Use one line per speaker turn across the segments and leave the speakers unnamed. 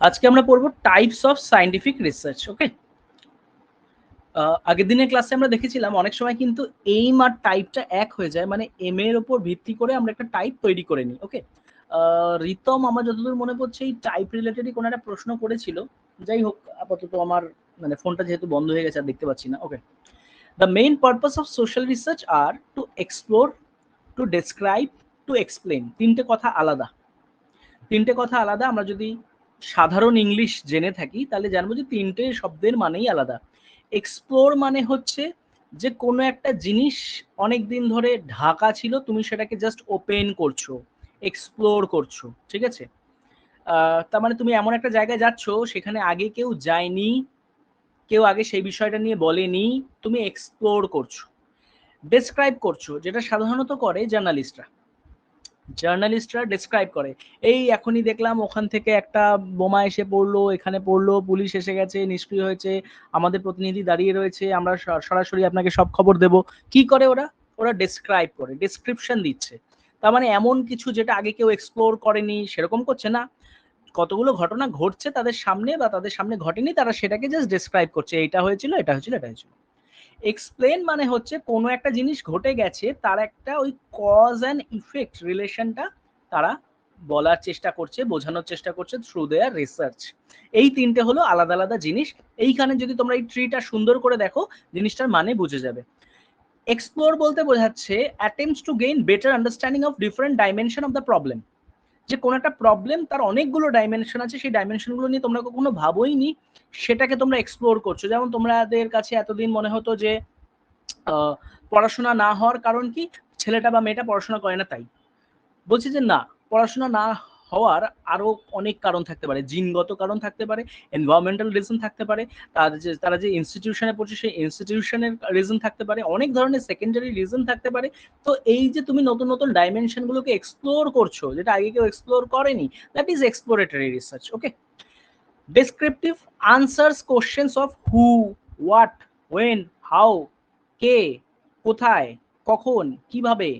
আজকে আমরা পড়ব types of scientific research okay আগের দিনের ক্লাসে আমরা দেখেছিলাম, অনেক সময় কিন্তু এইম আর টাইপটা এক হয়ে যায় মানে এম এর উপর ভিত্তি করে আমরা একটা টাইপ তৈরি করে নিই ওকে রিতম আমার যতদূর মনে পড়ছে, এই টাইপ রিলেটেডই কোনো একটা প্রশ্ন করেছিল। যাই হোক, আপাতত আমার মানে ফোনটা যেহেতু বন্ধ হয়ে গেছে, আর দেখতে পাচ্ছি না okay the main purpose of social research are to explore to describe to explain তিনটে কথা আলাদা। তিনটে কথা আলাদা, আমরা যদি সাধারণ ইংলিশ জেনে থাকি, তাহলে জানব যে তিনটে শব্দের মানেই আলাদা। এক্সপ্লোর মানে হচ্ছে যে কোনো একটা জিনিস অনেক দিন ধরে ঢাকা ছিল, তুমি সেটাকে জাস্ট ওপেন করছ এক্সপ্লোর করছ, ঠিক আছে? তার মানে তুমি এমন একটা জায়গায় যাচ্ছ, সেখানে আগে কেউ যায়নি, কেউ আগে সেই বিষয়টা নিয়ে বলেনি, তুমি এক্সপ্লোর করছ ডেসক্রাইব করছ, যেটা সাধারণত করে জার্নালিস্টরা জার্নালিস্টরা ডিসক্রাইব করে। এই এখনই দেখলাম ওখান থেকে একটা বোমা এসে পড়ল, এখানে পড়ল, পুলিশ এসে গেছে, নিষ্ক্রিয় হয়েছে, আমাদের প্রতিনিধি দাঁড়িয়ে রয়েছে, আমরা সরাসরি আপনাকে সব খবর দেব। কি করে ওরা? ওরা ডিসক্রাইব করে ডিসক্রিপশন দিচ্ছে। তার মানে এমন কিছু যেটা আগে কেউ এক্সপ্লোর করেনি, সেরকম করছে না। কতগুলো ঘটনা ঘটছে তাদের সামনে বা তাদের সামনে ঘটেনি, তারা সেটাকে জাস্ট ডিসক্রাইব করছে এটা হয়েছিল এটা হয়েছিল এটা হয়েছিল। এক্সপ্লেন মানে হচ্ছে কোনো একটা জিনিস ঘটে গেছে, তার একটা ওই কজ অ্যান্ড ইফেক্ট রিলেশনটা তারা বলার চেষ্টা করছে, বোঝানোর চেষ্টা করছে থ্রু দেয়ার রিসার্চ এই তিনটে হলো আলাদা আলাদা জিনিস। এইখানে যদি তোমরা এই ট্রিটা সুন্দর করে দেখো, জিনিসটার মানে বুঝে যাবে। এক্সপ্লোর বলতে বোঝাচ্ছে attempts to gain better understanding of different dimension of the problem যে কোনো একটা প্রবলেম তার অনেকগুলো ডাইমেনশন আছে, সেই ডাইমেনশনগুলো নিয়ে তোমরা কখনো ভাবোই নি সেটাকে তোমরা এক্সপ্লোর করছ। যেমন তোমাদের কাছে এতদিন মনে হতো যে পড়াশোনা না হওয়ার কারণ কি? ছেলেটা বা মেয়েটা পড়াশোনা করে না তাই। বলছি যে না, পড়াশোনা না হওয়ার আরও অনেক কারণ থাকতে পারে, জিনগত কারণ থাকতে পারে এনভায়রনমেন্টাল রিজন থাকতে পারে, তার যে, তারা যে ইনস্টিটিউশনে পড়ছে সেই ইনস্টিটিউশনের রিজন থাকতে পারে, অনেক ধরনের সেকেন্ডারি রিজন থাকতে পারে। তো এই যে তুমি নতুন নতুন ডাইমেনশনগুলোকে এক্সপ্লোর করছ, যেটা আগে কেউ এক্সপ্লোর করেনি that is exploratory research okay descriptive answers questions of who what when how কে, কোথায়, কখন, কীভাবে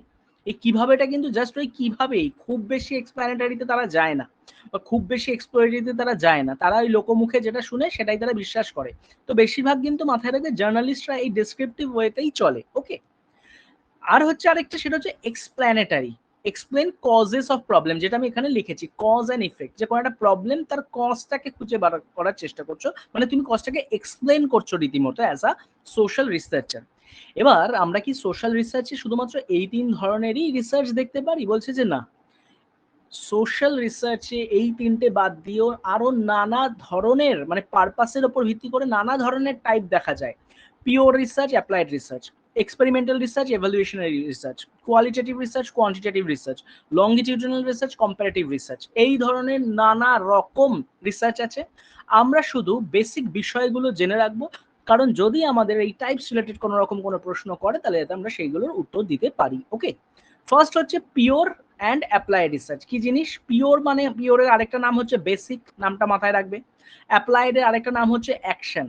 এই কিভাবেটা কিন্তু জাস্ট ওই কিভাবেই, খুব বেশি এক্সপ্লানেটারিতে তারা যায় না বা খুব বেশি এক্সপ্লোরেটরিতে তারা যায় না। তারা ওই লোকমুখে যেটা শুনে সেটাই তারা বিশ্বাস করে। তো বেশিরভাগ কিন্তু মাথায় রাখবে জার্নালিস্টরা এই ডেসক্রিপটিভ ওয়েতেই চলে ওকে আর হচ্ছে আরেকটা, সেটা হচ্ছে explanatory explain causes of problem যেটা আমি এখানে লিখেছি কজ অ্যান্ড ইফেক্ট যে কোনো একটা প্রবলেম তার কজটাকে খুঁজে বার করার চেষ্টা করছ। মানে তুমি কজটাকে এক্সপ্লেন করছ রীতিমতো অ্যাজ আ সোশ্যাল রিসার্চার এবার আমরা কি সোশ্যাল রিসার্চে শুধুমাত্র এই তিন ধরনেরই রিসার্চ দেখতে পারি? বলছে যে না সোশ্যাল রিসার্চে এই তিনটে বাদ দিয়েও আরও নানা ধরনের মানে পারপাসের উপর ভিত্তি করে নানা ধরনের টাইপ দেখা যায়। Pure research applied research experimental research evaluationary research qualitative research quantitative research longitudinal research comparative research এই ধরনের নানা রকম রিসার্চ আছে। আমরা শুধু বেসিক বিষয়গুলো জেনে রাখব। কারণ যদি আমাদের এই টাইপস রিলেটেড কোনো রকম কোনো প্রশ্ন করে, তাহলে যাতে আমরা সেইগুলোর উত্তর দিতে পারি ওকে ফার্স্ট হচ্ছে পিওর অ্যান্ড অ্যাপ্লাইড রিসার্চ কি জিনিস? পিওর মানে পিওরের আরেকটা নাম হচ্ছে বেসিক নামটা মাথায় রাখবে। অ্যাপ্লাইডের আরেকটা নাম হচ্ছে অ্যাকশন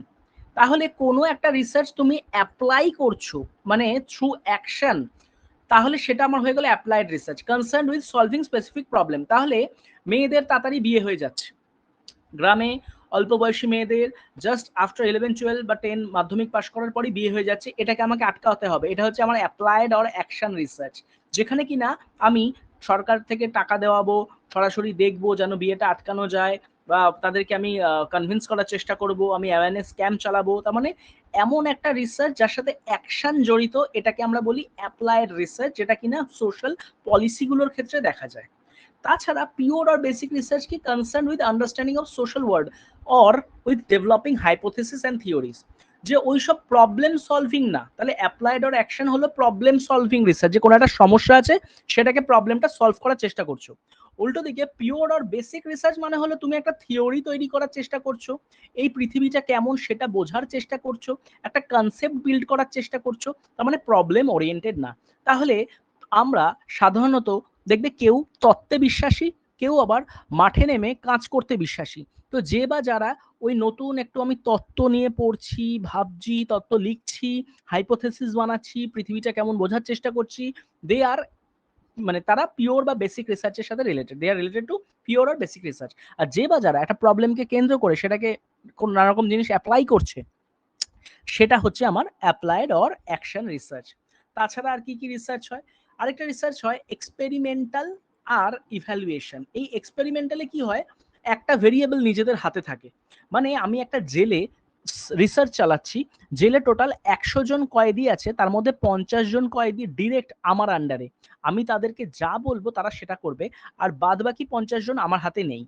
তাহলে কোনো একটা রিসার্চ তুমি অ্যাপ্লাই করছ মানে থ্রু অ্যাকশন তাহলে সেটা আমার হয়ে গেল applied research concern with solving specific problem তাহলে মেয়েদের তাড়াতাড়ি বিয়ে হয়ে যাচ্ছে। গ্রামে অল্প বয়সী মেয়েদের জাস্ট আফটার ইলেভেন টুয়েলভ বা টেন মাধ্যমিক পাশ করার পরই বিয়ে হয়ে যাচ্ছে, এটাকে আমাকে আটকাতে হবে। এটা হচ্ছে আমার অ্যাপ্লাইড অর অ্যাকশন রিসার্চ যেখানে কিনা আমি সরকার থেকে টাকা দেওয়াবো, সরাসরি দেখব যেন বিয়েটা আটকানো যায় বা তাদেরকে আমি কনভিন্স করার চেষ্টা করব, আমি অ্যাওয়ারনেস ক্যাম্প চালাবো। তার মানে এমন একটা রিসার্চ যার সাথে অ্যাকশন জড়িত, এটাকে আমরা বলি অ্যাপ্লাইড রিসার্চ যেটা কিনা সোশ্যাল পলিসিগুলোর ক্ষেত্রে দেখা যায়। তাছাড়া পিওর আর বেসিক রিসার্চ কি concern with understanding of social world or with developing hypothesis and theories যে ওইসব প্রবলেম সলভিং না, তাহলে অ্যাপ্লাইড অর অ্যাকশন হলো প্রবলেম সলভিং রিসার্চ যে কোনো একটা সমস্যা আছে, সেটাকে প্রবলেমটা সলভ করার চেষ্টা করছ। উল্টো দিকে পিওর আর বেসিক রিসার্চ মানে হলো তুমি একটা থিওরি তৈরি করার চেষ্টা করছ, এই পৃথিবীটা কেমন সেটা বোঝার চেষ্টা করছ, একটা কনসেপ্ট বিল্ড করার চেষ্টা করছ, তার মানে প্রবলেম ওরিয়েন্টেড না। তাহলে আমরা সাধারণত দেখবে কেউ তত্ত্বে বিশ্বাসী, কেউ আবার মাঠে নেমে কাজ করতে বিশ্বাসী। তো যে বা যারা ওই নতুন একটু আমি তত্ত্ব নিয়ে পড়ছি, ভাবছি, তত্ত্ব লিখছি হাইপোথেসিস বানাচ্ছি, পৃথিবীটা কেমন বোঝার চেষ্টা করছি দে আর মানে তারা পিওর বা বেসিক রিসার্চের সাথে related they are related to pure R basic research আর যে বা যারা একটা প্রবলেমকে কেন্দ্র করে সেটাকে কোন নানা রকম জিনিস অ্যাপ্লাই করছে, সেটা হচ্ছে আমার অ্যাপ্লাইড অর অ্যাকশন রিসার্চ তাছাড়া আর কি কি রিসার্চ হয়? আরেকটা রিসার্চ হয় এক্সপেরিমেন্টাল আর ইভ্যালুয়েশন এই এক্সপেরিমেন্টালে কি হয়? একটা ভেরিয়েবল নিজেদের হাতে থাকে। মানে আমি একটা জেলে রিসার্চ চালাচ্ছি, জেলে টোটাল একশো জন কয়েদি আছে, তার মধ্যে পঞ্চাশ জন কয়েদি ডিরেক্ট আমার আন্ডারে আমি তাদেরকে যা বলব তারা সেটা করবে, আর বাদ বাকি পঞ্চাশ জন আমার হাতে নেই।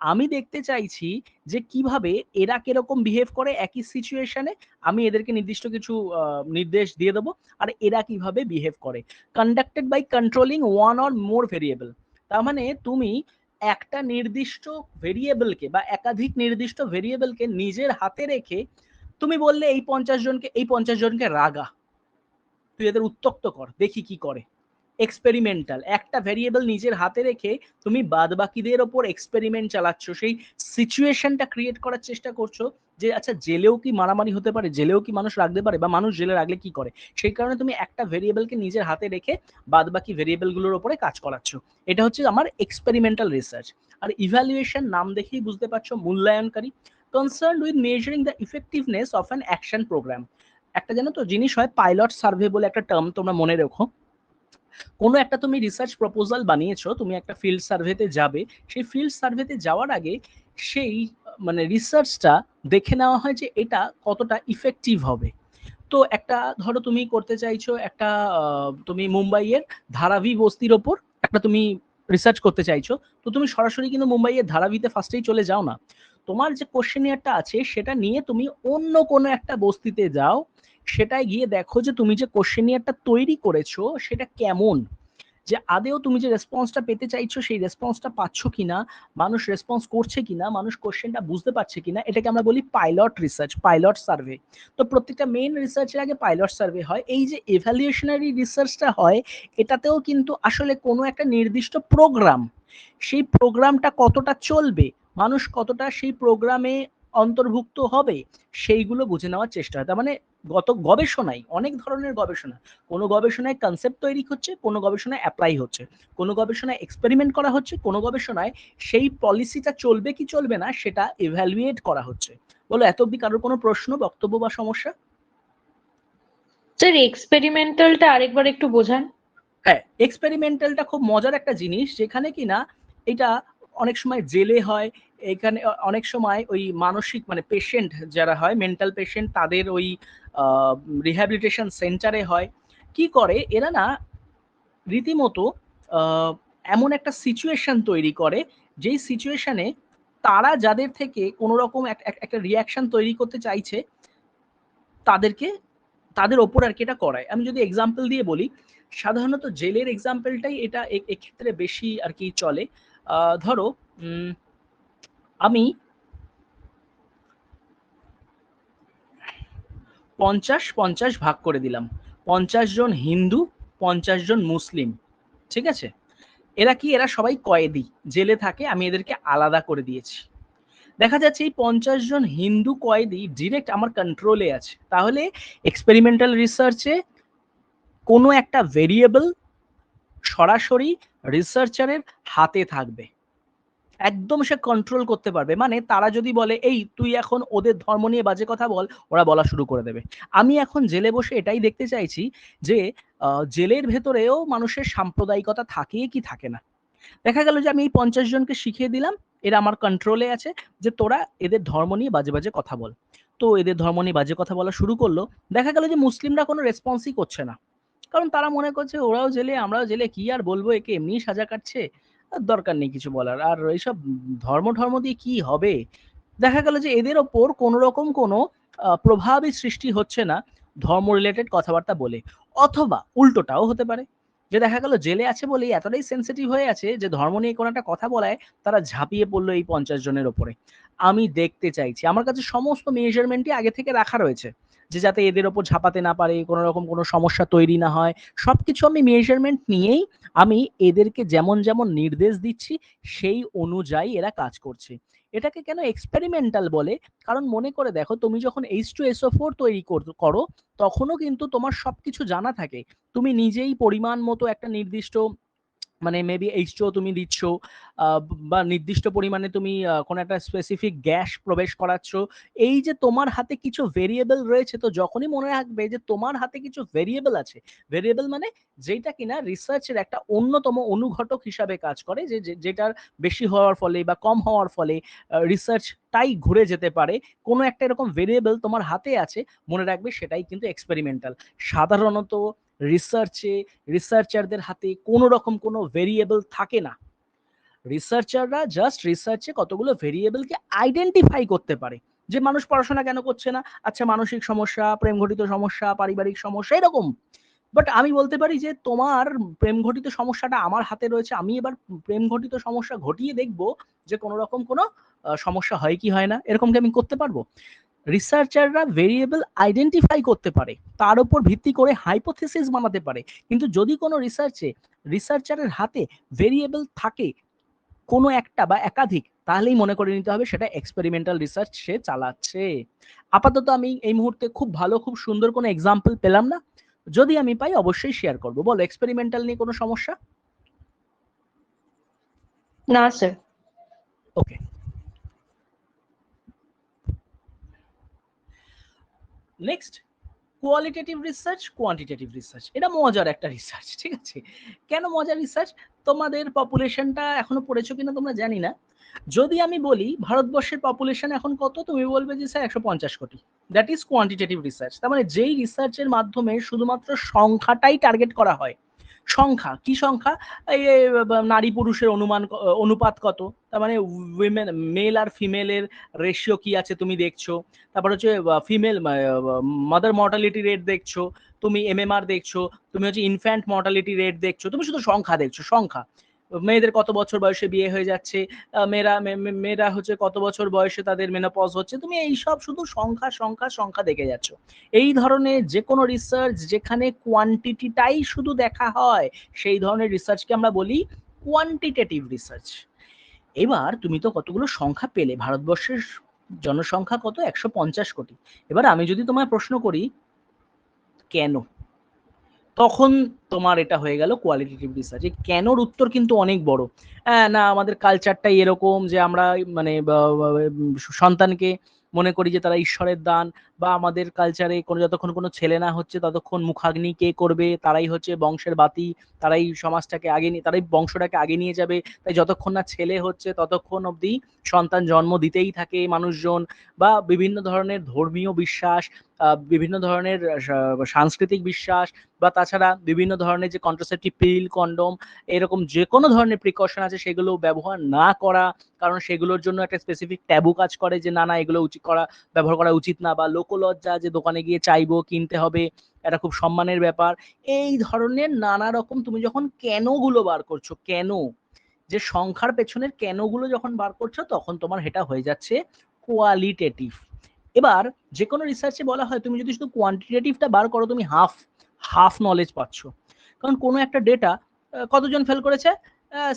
আমি দেখতে চাইছি যে কীভাবে এরা কীরকম বিহেভ করে একই সিচুয়েশনে আমি এদেরকে নির্দিষ্ট কিছু নির্দেশ দিয়ে দেবো। আর এরা কীভাবে বিহেভ করে? Conducted by controlling one or more variable তার মানে তুমি একটা নির্দিষ্ট ভেরিয়েবলকে বা একাধিক নির্দিষ্ট ভেরিয়েবলকে নিজের হাতে রেখে তুমি বললে এই পঞ্চাশ জনকে, এই পঞ্চাশ জনকে রাগা। তুই এদের উত্তক্ত কর, দেখি কি করে। এক্সপেরিমেন্টাল একটা ভেরিয়েবল নিজের হাতে রেখে তুমি বাদ বাকিদের ওপর এক্সপেরিমেন্ট চালাচ্ছ, সেই সিচুয়েশনটা ক্রিয়েট করার চেষ্টা করছ যে আচ্ছা জেলেও কি মারামারি হতে পারে? জেলেও কি মানুষ রাখতে পারে? বা মানুষ জেলে রাখলে কি করে? সেই কারণে তুমি একটা ভেরিয়েবলকে নিজের হাতে রেখে বাদ বাকি ভেরিয়েবলগুলোর ওপরে কাজ করাচ্ছ। এটা হচ্ছে আমার এক্সপেরিমেন্টাল রিসার্চ আর ইভ্যালুয়েশন নাম দেখেই বুঝতে পারছ, মূল্যায়নকারী। Concern with measuring the effectiveness of an action programme একটা জানো তো জিনিস হয় পাইলট সার্ভে বলে একটা টার্ম তোমরা মনে রেখো। কোনো একটা তুমি রিসার্চ প্রপোজাল বানিয়েছো, তুমি একটা ফিল্ড সার্ভেতে যাবে, সেই ফিল্ড সার্ভেতে যাওয়ার আগে সেই মানে রিসার্চটা দেখে নেওয়া হয় যে এটা কতটা ইফেক্টিভ হবে। তো একটা ধরো তুমি করতে চাইছো একটা তুমি মুম্বাইয়ের ধারাবি বস্তির ওপর একটা তুমি রিসার্চ করতে চাইছো, তো তুমি সরাসরি কিন্তু মুম্বাইয়ের ধারাবিতে ফার্স্টেই চলে যাও না। তোমার যে কোশ্চেনিয়ারটা আছে, সেটা নিয়ে তুমি অন্য কোনো একটা বস্তিতে যাও সেটায় গিয়ে দেখো যে তুমি যে কোশ্চেনিয়ারটা তৈরি করেছ, সেটা কেমন? যে আদেও তুমি যে রেসপন্সটা পেতে চাইছো, সেই রেসপন্সটা পাচ্ছ কিনা? মানুষ রেসপন্স করছে কিনা? মানুষ কোশ্চেনটা বুঝতে পারছে কিনা? এটাকে আমরা বলি পাইলট রিসার্চ পাইলট সার্ভে তো প্রত্যেকটা মেইন রিসার্চের আগে পাইলট সার্ভে হয়। এই যে এভ্যালুয়েশনারি রিসার্চটা হয়, এটাতেও কিন্তু আসলে কোনো একটা নির্দিষ্ট প্রোগ্রাম সেই প্রোগ্রামটা কতটা চলবে? মানুষ কতটা সেই প্রোগ্রামে অন্তর্ভুক্ত হবে সেইগুলো বুঝে নেওয়ার চেষ্টা হয়। তার মানে গত গবেষণায় অনেক ধরনের গবেষণা কোনো গবেষণায় কনসেপ্ট তৈরি হচ্ছে কোনো গবেষণায় অ্যাপ্লাই হচ্ছে। কোনো গবেষণায় এক্সপেরিমেন্ট করা হচ্ছে কোনো গবেষণায় সেই পলিসিটা চলবে কি চলবে না সেটা এভ্যালুয়েট করা হচ্ছে। বলো এত অব্দি কারোর কোনো প্রশ্ন বক্তব্য বা সমস্যা?
স্যার এক্সপেরিমেন্টালটা আরেকবার একটু বোঝান।
হ্যাঁ এক্সপেরিমেন্টালটা খুব মজার একটা জিনিস যেখানে কিনা এটা অনেক সময় জেলে হয়, এখানে অনেক সময় ওই মানসিক মানে পেশেন্ট যারা হয় মেন্টাল পেশেন্ট তাদের ওই রিহ্যাবিলিটেশন সেন্টারে হয়। কি করে? এরা না রীতিমতো এমন একটা সিচুয়েশন তৈরি করে, যেই সিচুয়েশনে তারা যাদের থেকে কোনো রকম এক- এক- একটা রিয়াকশন তৈরি করতে চাইছে, তাদেরকে, তাদের ওপর আর কি এটা করায়। আমি যদি এক্সাম্পল দিয়ে বলি, সাধারণত জেলের এক্সাম্পলটাই এটা এক্ষেত্রে বেশি আর কি চলে। ধরো আমি পঞ্চাশ পঞ্চাশ ভাগ করে দিলাম। পঞ্চাশ জন হিন্দু, পঞ্চাশ জন মুসলিম, ঠিক আছে? এরা কি, এরা সবাই কয়েদি, জেলে থাকে, আমি এদেরকে আলাদা করে দিয়েছি। দেখা যাচ্ছে এই পঞ্চাশ জন হিন্দু কয়েদি ডিরেক্ট আমার কন্ট্রোলে আছে। তাহলে এক্সপেরিমেন্টাল রিসার্চে কোনো একটা ভেরিয়েবল সরাসরি রিসার্চারের হাতে থাকবে। একদম সে কন্ট্রোল করতে পারবে। মানে তারা যদি বলে, এই, তুই এখন ওদের ধর্ম নিয়ে বাজে কথা বল, ওরা বলা শুরু করে দেবে। আমি এখন জেলে বসে এটাই দেখতে চাইছি যে জেলের ভেতরেও মানুষের সাম্প্রদায়িকতা থাকে কি থাকে না। দেখা গেল যে আমি এই পঞ্চাশ জনকে শিখিয়ে দিলাম, এরা আমার কন্ট্রোলে আছে যে, তোরা এদের ধর্ম নিয়ে বাজে বাজে কথা বল। তো এদের ধর্ম নিয়ে বাজে কথা বলা শুরু করল। দেখা গেল যে মুসলিমরা কোনো রেসপন্সই করছে না। কারণ তারা মনে করছে ওরাও জেলে, আমরাও জেলে, কি আর বলব একে? এমনি সাজা কাটছে দরকার নেই কিছু বলার। আর এইসব ধর্ম ধর্ম দিয়ে কি হবে? দেখা গেল যে এদের ওপর কোনো রকম কোনো প্রভাবই সৃষ্টি হচ্ছে না ধর্ম রিলেটেড কথাবার্তা বলে। অথবা উল্টোটাও হতে পারে। যে দেখা গেল জেলে আছে বলেই এতটাই সেন্সিটিভ হয়ে আছে যে ধর্ম নিয়ে কোনো একটা কথা বলায় তারা ঝাঁপিয়ে পড়ল এই পঞ্চাশ জনের ওপরে। আমি দেখতে চাইছি। আমার কাছে সমস্ত মেজারমেন্টই আগে থেকে রাখা রয়েছে। যে যাতে এদের ওপর ঝাঁপাতে না পারে কোনো রকম কোনো সমস্যা তৈরি না হয় সব কিছু আমি মেজারমেন্ট নিয়েই আমি এদেরকে যেমন যেমন নির্দেশ দিচ্ছি, সেই অনুযায়ী এরা কাজ করছে। এটাকে কেন এক্সপেরিমেন্টাল বলে? কারণ মনে করে দেখো, তুমি যখন এইচ টু এসও ফোর তৈরি কর- তখনও কিন্তু তোমার সবকিছু জানা থাকে। তুমি নিজেই পরিমাণ মতো একটা নির্দিষ্ট মানে মেবি এইচ তুমি দিচ্ছ বা নির্দিষ্ট পরিমাণে তুমি কোনো একটা স্পেসিফিক গ্যাস প্রবেশ করাচ্ছ, এই যে তোমার হাতে কিছু ভেরিয়েবল রয়েছে, তো যখনই মনে রাখবে যে তোমার হাতে কিছু ভেরিয়েবল আছে ভেরিয়েবল মানে যেটা কিনা রিসার্চের একটা অন্যতম অনুঘটক হিসাবে কাজ করে, যে- যেটার বেশি হওয়ার ফলে বা কম হওয়ার ফলে রিসার্চ তাই ঘুরে যেতে পারে, কোনো একটা এরকম ভেরিয়েবল তোমার হাতে আছে, মনে রাখবে সেটাই কিন্তু এক্সপেরিমেন্টাল সাধারণত রিসার্চে রিসার্চারদের হাতে কোনো রকম কোনো ভেরিয়েবল থাকে না। রিসার্চাররা জাস্ট রিসার্চে কতগুলো ভেরিয়েবলকে আইডেন্টিফাই করতে পারে। যে মানুষ পড়াশোনা কেন করছে না? আচ্ছা মানসিক সমস্যা প্রেম ঘটিত সমস্যা, পারিবারিক সমস্যা, এরকম। বাট আমি বলতে পারি যে তোমার প্রেম ঘটিত সমস্যাটা আমার হাতে রয়েছে, আমি এবার প্রেম ঘটিত সমস্যা ঘটিয়ে দেখব যে কোনো রকম কোনো সমস্যা হয় কি হয় না এরকম কি আমি করতে পারব। রিসার্চাররা ভেরিয়েবল আইডেন্টিফাই করতে পারে। তার উপর ভিত্তি করে হাইপোথেসিস বানাতে পারে। কিন্তু যদি কোনো রিসার্চে রিসার্চারের হাতে ভেরিয়েবল থাকে কোনো একটা বা একাধিক তাহলেই মনে করে নিতে হবে সেটা এক্সপেরিমেন্টাল রিসার্চ সে চালাচ্ছে। আপাতত আমি এই মুহূর্তে খুব ভালো খুব সুন্দর কোনো এক্সাম্পল পেলাম না। যদি আমি পাই অবশ্যই শেয়ার করব। বলো এক্সপেরিমেন্টাল নিয়ে কোনো সমস্যা?
না sir
okay next qualitative research quantitative research এটা মজার একটা রিসার্চ ঠিক আছে? কেন মজার রিসার্চ তোমাদের পপুলেশনটা এখনও পড়েছো কিনা তোমরা জানি না। যদি আমি বলি, ভারতবর্ষের পপুলেশন এখন কত? তুমি বলবে যে স্যার, একশো পঞ্চাশ কোটি। দ্যাট ইজ কোয়ান্টিটেটিভ রিসার্চ তার মানে যেই রিসার্চের মাধ্যমে শুধুমাত্র সংখ্যাটাই টার্গেট করা হয়। সংখ্যা? কি সংখ্যা? এই নারী পুরুষের অনুমান অনুপাত কত? তার মানে উইমেন মেল আর ফিমেলের রেশিও কি আছে তুমি দেখছ? তারপর হচ্ছে ফিমেল মাদার মর্টালিটি রেট দেখছ, তুমি এমএমআর দেখছ, তুমি হচ্ছে ইনফ্যান্ট মর্টালিটি রেট দেখছ, তুমি শুধু সংখ্যা দেখছ, সংখ্যা। মেয়েদের কত বছর বয়সে বিয়ে হয়ে যাচ্ছে? মেয়েরা মেয়েরা হচ্ছে কত বছর বয়সে তাদের মেনোপজ হচ্ছে? তুমি এই সব শুধু সংখ্যা সংখ্যা সংখ্যা দেখে যাচ্ছ। এই ধরনের যে কোনো রিসার্চ যেখানে কোয়ান্টিটিটাই শুধু দেখা হয়, সেই ধরনের রিসার্চকে আমরা বলি কোয়ান্টিটেটিভ রিসার্চ এবার তুমি তো কতগুলো সংখ্যা পেলে? ভারতবর্ষের জনসংখ্যা কত? একশো পঞ্চাশ কোটি। এবার আমি যদি তোমায় প্রশ্ন করি, কেন? তখন তোমার এটা হয়ে গেল কোয়ালিটেটিভ রিসার্চ এই কেনর উত্তর কিন্তু অনেক বড়। হ্যাঁ না, আমাদের কালচারটাই এরকম যে আমরা মানে সন্তানকে মনে করি যে তারা ঈশ্বরের দান বা আমাদের কালচারে কোনো যতক্ষণ কোনো ছেলে না হচ্ছে, ততক্ষণ মুখাগ্নি কে করবে? তারাই হচ্ছে বংশের বাতি, তারাই সমাজটাকে আগে নিয়ে, তারাই বংশটাকে আগে নিয়ে যাবে। তাই যতক্ষণ না ছেলে হচ্ছে, ততক্ষণ অবধি সন্তান জন্ম দিতেই থাকে মানুষজন। বা বিভিন্ন ধরনের ধর্মীয় বিশ্বাস বিভিন্ন ধরনের সাংস্কৃতিক বিশ্বাস, বা তাছাড়া বিভিন্ন ধরনের যে কন্ট্রাসেপটিভ পিল কন্ডম এরকম যে কোনো ধরনের প্রিকশন আছে, সেগুলো ব্যবহার না করা, কারণ সেগুলোর জন্য একটা স্পেসিফিক ট্যাবু কাজ করে যে, না না, এগুলো উচিত করা, ব্যবহার করা উচিত না, বা লোকলজ্জা, যে দোকানে গিয়ে চাইব, কিনতে হবে, এটা খুব সম্মানের ব্যাপার। এই ধরনের নানা রকম তুমি যখন কেনগুলো বার করছ, কেন? যে সংখ্যার পেছনের কেনগুলো যখন বার করছ, তখন তোমার এটা হয়ে যাচ্ছে কোয়ালিটেটিভ এবার যে কোনো রিসার্চে বলা হয়, তুমি যদি শুধু কোয়ান্টিটেটিভটা বার করো, তুমি হাফ হাফ নলেজ পাচ্ছ। কারণ কোনো একটা ডেটা কতজন ফেল করেছে?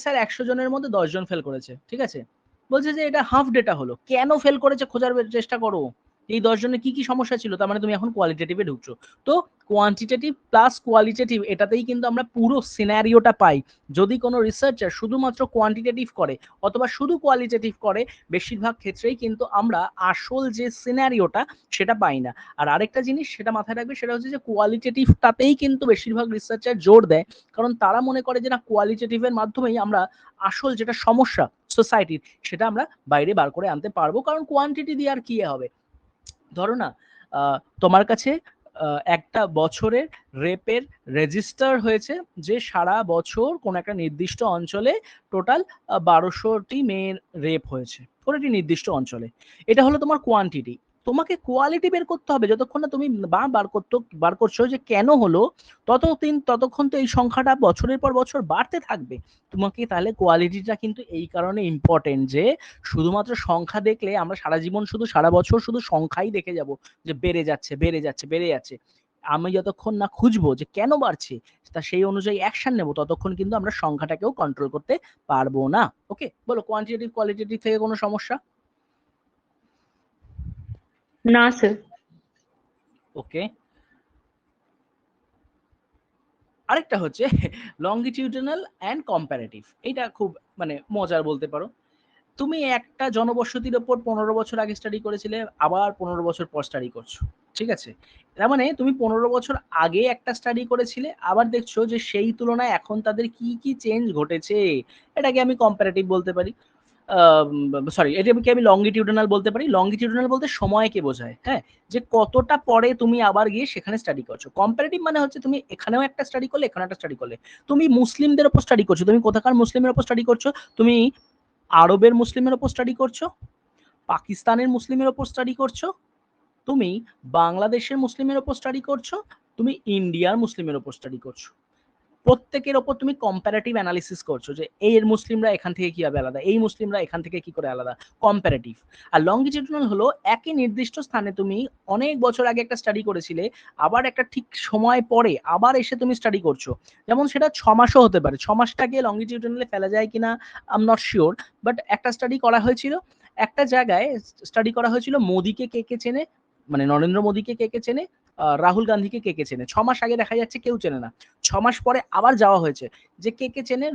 স্যার, একশো জনের মধ্যে দশজন ফেল করেছে, ঠিক আছে? বলছে যে এটা হাফ ডেটা হলো। কেন ফেল করেছে, খোঁজার চেষ্টা করো। এই দশ জনের কি কি সমস্যা ছিল, তার মানে তুমি এখন কোয়ালিটেটিভে ঢুকছো। তো কোয়ান্টিটেটিভ প্লাস কোয়ালিটেটিভ এটাতেই কিন্তু আমরা পুরো সিনারিওটা পাই। যদি কোনো রিসার্চার শুধুমাত্র কোয়ান্টিটেটিভ করে অথবা শুধু কোয়ালিটেটিভ করে, বেশিরভাগ ক্ষেত্রেই কিন্তু আমরা আসল যে সিনারিওটা সেটা পাই না। আর আরেকটা জিনিস সেটা মাথায় রাখবে সেটা হচ্ছে যে কোয়ালিটেটিভটাতেই কিন্তু বেশিরভাগ রিসার্চার জোর দেয়। কারণ তারা মনে করে যে না কোয়ালিটেটিভের মাধ্যমেই আমরা আসল যেটা সমস্যা সোসাইটির সেটা আমরা বাইরে বার করে আনতে পারব। কারণ কোয়ান্টিটি দিয়ে আর কি হবে? ধরো না তোমার কাছে একটা বছরের রেপের রেজিস্টার হয়েছে যে সারা বছর কোন একটা নির্দিষ্ট অঞ্চলে টোটাল বারোশোটি মেয়ের রেপ হয়েছে। কোন একটি নির্দিষ্ট অঞ্চলে? এটা হলো তোমার কোয়ান্টিটি তোমাকে কোয়ালিটি বের করতে হবে। যতক্ষণ না তুমি বা বার করতো, বার করছ যে কেন হলো, ততদিন, ততক্ষণ তো এই সংখ্যাটা বছরের পর বছর বাড়তে থাকবে। তোমাকে তাহলে কোয়ালিটিটা কিন্তু এই কারণে ইম্পর্টেন্ট যে, শুধুমাত্র সংখ্যা দেখলে আমরা সারা জীবন শুধু, সারা বছর শুধু সংখ্যাই দেখে যাব যে বেড়ে যাচ্ছে বেড়ে যাচ্ছে বেড়ে যাচ্ছে। আমি যতক্ষণ না খুঁজবো যে কেন বাড়ছে, তা সেই অনুযায়ী অ্যাকশন নেব, ততক্ষণ কিন্তু আমরা সংখ্যাটাকেও কন্ট্রোল করতে পারব না। ওকে বলো কোয়ান্টিটেটিভ কোয়ালিটেটিভ থেকে কোনো সমস্যা?
না স্যার
ওকে আরেকটা হচ্ছে লঙ্গিটিউডনাল অ্যান্ড কম্পারেটিভ এটা খুব মানে মজার বলতে পারো। তুমি একটা জনবসতির ওপর পনেরো বছর আগে স্টাডি করেছিলে, আবার পনেরো বছর পর স্টাডি করছ। ঠিক আছে? তার মানে তুমি পনেরো বছর আগে একটা স্টাডি করেছিলে, আবার দেখছ যে সেই তুলনায় এখন তাদের কি কি চেঞ্জ ঘটেছে? এটাকে আমি কম্পারেটিভ বলতে পারি। সরি এটাকে আমি লঙ্গিটিউডনাল বলতে পারি? লঙ্গিটিউডনাল বলতে সময়কে বোঝায় হ্যাঁ? যে কতটা পরে তুমি আবার গিয়ে সেখানে স্টাডি করছ। কম্পারেটিভ মানে হচ্ছে তুমি এখানেও একটা স্টাডি করলে এখানে একটা স্টাডি করলে। তুমি মুসলিমদের ওপর স্টাডি করছ, তুমি কোথাকার মুসলিমের ওপর স্টাডি করছ? তুমি আরবের মুসলিমের ওপর স্টাডি করছ? পাকিস্তানের মুসলিমের ওপর স্টাডি করছ? তুমি বাংলাদেশের মুসলিমের ওপর স্টাডি করছ? তুমি ইন্ডিয়ার মুসলিমের ওপর স্টাডি করছ? প্রত্যেকের ওপর তুমি কম্পারেটিভ অ্যানালিসিস করছ যে এর মুসলিমরা এখান থেকে কীভাবে আলাদা, এই মুসলিমরা এখান থেকে কি করে আলাদা কম্পারেটিভ আর লঙ্গিটিউডনাল হলো একই নির্দিষ্ট স্থানে তুমি অনেক বছর আগে একটা স্টাডি করেছিলে, আবার একটা ঠিক সময় পরে আবার এসে তুমি স্টাডি করছ। যেমন সেটা ছ মাসও হতে পারে, ছ মাসটাকে লঙ্গিটিউডনালে ফেলা যায় কিনা আম নট শিওর বাট একটা স্টাডি করা হয়েছিল। একটা জায়গায় স্টাডি করা হয়েছিল মোদিকে কে কে চেনে মানে নরেন্দ্র মোদীকে কে কে চেনে রাহুল গান্ধীকে কে কে চেনে? ছ মাস আগে দেখা যাচ্ছে কেউ চেনে না। ছ মাস পরে আবার যাওয়া হয়েছে। যে কে কে চেনে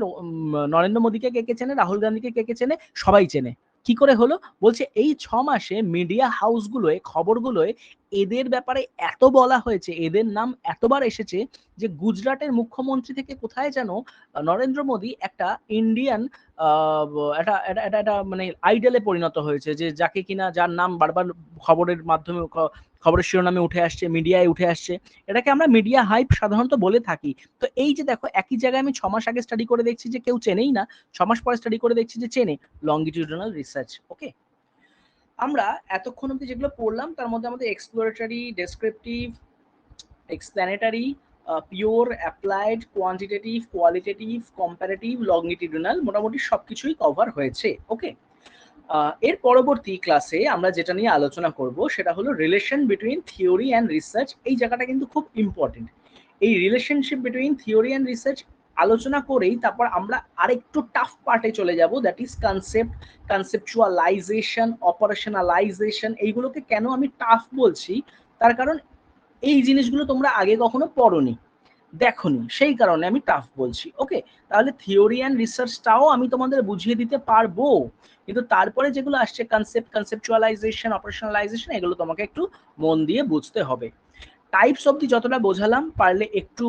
নরেন্দ্র মোদীকে কে কে চেনে, রাহুল গান্ধীকে কে কে চেনে, সবাই চেনে। কি করে হলো? বলছে এই ছ মাসে মিডিয়া হাউসগুলোয় খবরগুলোয় এদের ব্যাপারে এত বলা হয়েছে, এদের নাম এতবার এসেছে যে গুজরাটের মুখ্যমন্ত্রী থেকে কোথায় যেন নরেন্দ্র মোদী একটা ইন্ডিয়ান একটা, একটা- একটা মানে আইডলে পরিণত হয়েছে যে যাকে কিনা যার নাম বারবার খবরের মাধ্যমে খবরের শিরোনামে উঠে আসছে, মিডিয়ায় উঠে আসছে। এটাকে আমরা মিডিয়া হাইপ সাধারণত বলে থাকি। তো এই যে দেখো, একই জায়গায় আমি ছমাস আগে স্টাডি করে দেখছি যে কেউ চেনেই না, ছমাস পরে স্টাডি করে দেখছি যে চেনে। লঙ্গিটিউডনাল রিসার্চ ওকে আমরা এতক্ষণ অব্দি যেগুলো পড়লাম, তার মধ্যে আমাদের exploratory descriptive explanatory pure applied quantitative qualitative comparative longitudinal মোটামুটি সবকিছুই কভার হয়েছে ওকে এর পরবর্তী ক্লাসে আমরা যেটা নিয়ে আলোচনা করব সেটা হলো relation between theory and research এই জায়গাটা কিন্তু খুব ইম্পর্টেন্ট এই relationship between theory and research আলোচনা করেই তারপর আমরা আরেকটু টাফ পার্টে চলে যাব that is concept conceptualisation operationalisation এইগুলোকে কেন আমি টাফ বলছি? তার কারণ এই জিনিসগুলো তোমরা আগে কখনো পড়োনি। দেখোনি, সেই কারণে আমি টাফ বলছি। ওকে তাহলে থিওরি অ্যান্ড রিসার্চটাও আমি তোমাদের বুঝিয়ে দিতে পারব। কিন্তু তারপরে যেগুলো আসছে কনসেপ্ট কনসেপচুয়ালাইজেশন অপারেশনালাইজেশন এগুলো তোমাকে একটু মন দিয়ে বুঝতে হবে। টাইপস অব্দি যতটা বোঝালাম, পারলে একটু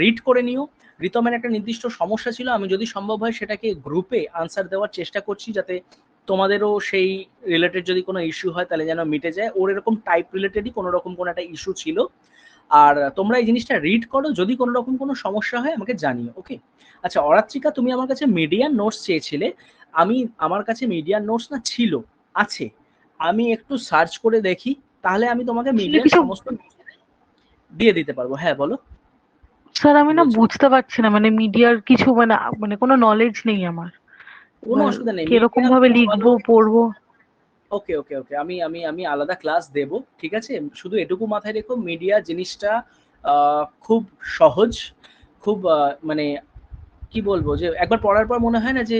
রিড করে নিও। রিতমের একটা নির্দিষ্ট সমস্যা ছিল, আমি যদি সম্ভব হয় সেটাকে গ্রুপে আনসার দেওয়ার চেষ্টা করছি, যাতে তোমাদেরও সেই রিলেটেড যদি কোনো ইস্যু হয়, তাহলে যেন মিটে যায়। ওর এরকম টাইপ রিলেটেডই কোনো রকম কোনো একটা ইস্যু ছিল। আর তোমরা এই জিনিসটা রিড করো যদি কোনো রকম কোনো সমস্যা হয় আমাকে জানিও ওকে আচ্ছা অরাত্রিকা তুমি আমার কাছে মিডিয়ার নোটস চেয়েছিলে। আমি আমার কাছে মিডিয়ার নোটস না ছিল আছে। আমি একটু সার্চ করে দেখি তাহলে আমি তোমাকে মিডিয়ার সমস্ত দিয়ে দিতে পারব। হ্যাঁ বলো।
স্যার আমি না বুঝতে পারছি না মানে মিডিয়ার কিছু মানে মানে কোনো নলেজ নেই আমার।
কোনো
মানে
অসুবিধা নেই।
কীরকম ভাবে লিখব পড়ব?
ওকে ওকে ওকে আমি আমি আমি আলাদা ক্লাস দেব, ঠিক আছে? শুধু এটুকু মাথায় রেখো মিডিয়া জিনিসটা খুব সহজ, খুব মানে কি বলব যে, একবার পড়ার পর মনে হয় না যে,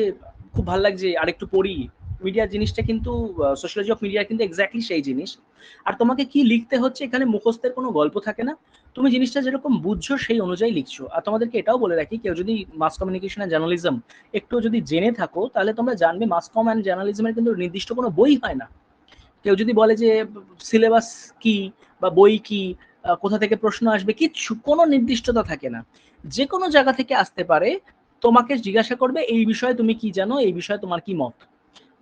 খুব ভালো লাগছে, আরেকটু পড়ি। মিডিয়া জিনিসটা কিন্তু সোশ্যালজি অফ মিডিয়া কিন্তু এক্স্যাক্টলি সেই জিনিস। আর তোমাকে কি লিখতে হচ্ছে, এখানে মুখস্থের কোনো গল্প থাকে না? তুমি জিনিসটা যেরকম বুঝছ সেই অনুযায়ী লিখছো। আর তোমাদেরকে এটাও বলে রাখি, কেউ যদি মাস কমিউনিকেশন অ্যান্ড জার্নালিজম একটু যদি জেনে থাকো, তাহলে তোমরা জানবে মাস কম অ্যান্ড জার্নালিজমের কিন্তু নির্দিষ্ট কোনো বই হয় না। কেউ যদি বলে যে সিলেবাস কি বা বই কি কোথা থেকে প্রশ্ন আসবে, কিচ্ছু, কোনো নির্দিষ্টতা থাকে না। যে কোনো জায়গা থেকে আসতে পারে, তোমাকে জিজ্ঞাসা করবে, এই বিষয়ে তুমি কি জানো? এই বিষয়ে তোমার কি মত?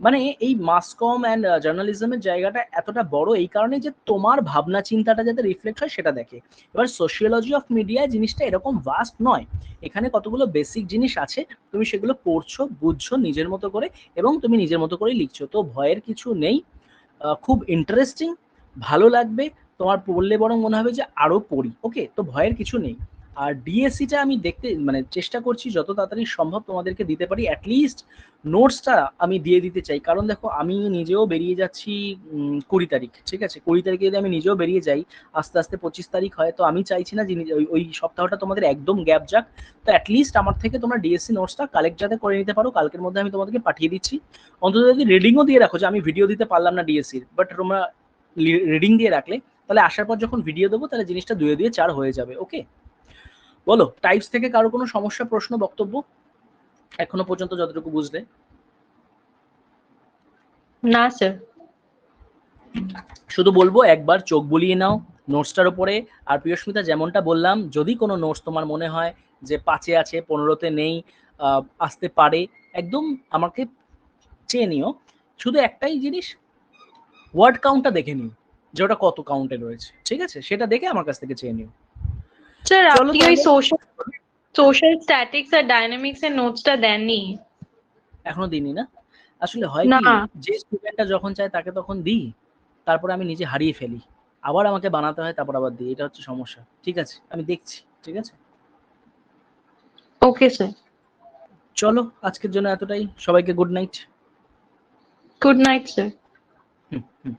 মানে এই মাসকম অ্যান্ড জার্নালিজমের জায়গাটা এতটা বড় এই কারণে যে তোমার ভাবনা চিন্তাটা যাতে রিফ্লেক্ট হয় সেটা দেখে। এবার সোশিয়োলজি অফ মিডিয়া জিনিসটা এরকম ভাস্ট নয়। এখানে কতগুলো বেসিক জিনিস আছে, তুমি সেগুলো পড়ছো, বুঝছ নিজের মতো করে এবং তুমি নিজের মতো করে লিখছো। তো ভয়ের কিছু নেই। খুব ইন্টারেস্টিং ভালো লাগবে। তোমার পড়লে বরং মনে হবে যে আরও পড়ি। ওকে তো ভয়ের কিছু নেই। আর ডিএসসিটা আমি দেখতে মানে চেষ্টা করছি যত তাড়াতাড়ি সম্ভব তোমাদেরকে দিতে পারি অ্যাটলিস্ট নোটসটা আমি দিয়ে দিতে চাই। কারণ দেখো, আমি নিজেও বেরিয়ে যাচ্ছি কুড়ি তারিখ, ঠিক আছে? কুড়ি তারিখে যদি আমি নিজেও বেরিয়ে যাই, আস্তে আস্তে পঁচিশ তারিখ হয়, তো আমি চাইছি না যে ওই- সপ্তাহটা তোমাদের একদম গ্যাপ যাক। তো অ্যাটলিস্ট আমার থেকে তোমরা ডিএসসি নোটসটা কালেক্ট যাতে করে নিতে পারো, কালকের মধ্যে আমি তোমাদেরকে পাঠিয়ে দিচ্ছি। অন্তত যদি রিডিংও দিয়ে রাখো যে আমি ভিডিও দিতে পারলাম না ডিএসসির বাট তোমরা রিডিং দিয়ে রাখলে, তাহলে আসার পর যখন ভিডিও দেবো, তাহলে জিনিসটা দুয়ে দুয়ে চার হয়ে যাবে ওকে বলো টাইপস থেকে কারও কোনো সমস্যা প্রশ্ন বক্তব্য? এখনও পর্যন্ত যতটুকু বুঝলে।
না স্যার
শুধু বলব একবার চোখ বুলিয়ে নাও নোটসটার উপরে। আর প্রিয়স্মিতা যেমনটা বললাম যদি কোনো নোটস তোমার মনে হয় যে পাঁচে আছে পনেরোতে নেই আহ, আসতে পারে একদম আমাকে চেয়ে নিও। শুধু একটাই জিনিস ওয়ার্ড কাউন্টটা দেখে নিও যে ওটা কত কাউন্টে রয়েছে। ঠিক আছে? সেটা দেখে আমার কাছ থেকে চেয়ে নিও।
স্যার আপনি ওই সোশ্যাল সোশ্যাল স্ট্যাটিক্স আর ডাইনামিক্স এর নোটসটা দেননি?
এখনও দিইনি না। আসলে হয়। কি যে স্টুডেন্টটা যখন চায় তাকে তখন দিই তারপরে আমি নিজে হারিয়ে ফেলি। আবার আমাকে বানাতে হয় তারপর আবার দিই এটা হচ্ছে সমস্যা। ঠিক আছে আমি দেখছি ঠিক আছে?
ওকে স্যার
চলো আজকের জন্য এতটাই। সবাইকে good night
good night sir
hmm hmm.